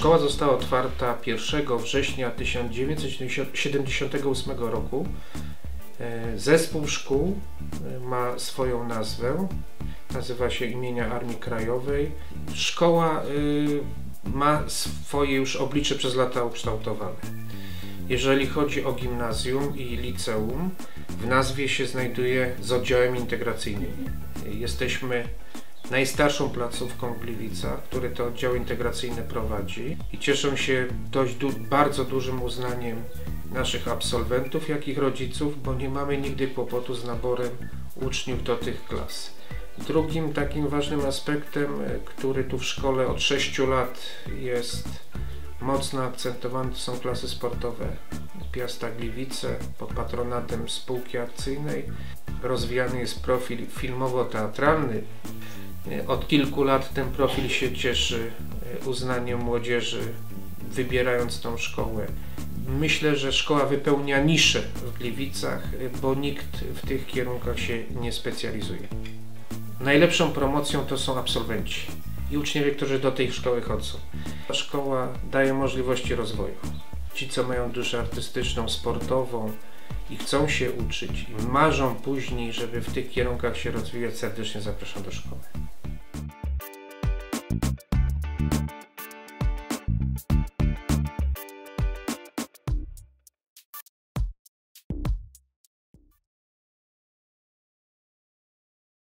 Szkoła została otwarta 1 września 1978 roku. E, Zespół szkół e, ma swoją nazwę. Nazywa się imienia Armii Krajowej. Szkoła y, ma swoje już oblicze przez lata ukształtowane. Jeżeli chodzi o gimnazjum i liceum, w nazwie się znajduje z oddziałem integracyjnym. Jesteśmy najstarszą placówką w Gliwicach, który to oddział integracyjny prowadzi i cieszą się dość du bardzo dużym uznaniem naszych absolwentów, jak i rodziców, bo nie mamy nigdy kłopotu z naborem uczniów do tych klas. Drugim takim ważnym aspektem, e, który tu w szkole od 6 lat jest mocno akcentowany, to są klasy sportowe. Piasta Gliwice pod patronatem spółki akcyjnej. Rozwijany jest profil filmowo-teatralny. Od kilku lat ten profil się cieszy e, uznaniem młodzieży, wybierając tą szkołę. Myślę, że szkoła wypełnia niszę w Gliwicach, e, bo nikt w tych kierunkach się nie specjalizuje. Najlepszą promocją to są absolwenci i uczniowie, którzy do tej szkoły chodzą. Ta szkoła daje możliwości rozwoju. Ci, co mają duszę artystyczną, sportową i chcą się uczyć i marzą później, żeby w tych kierunkach się rozwijać, serdecznie zapraszam do szkoły.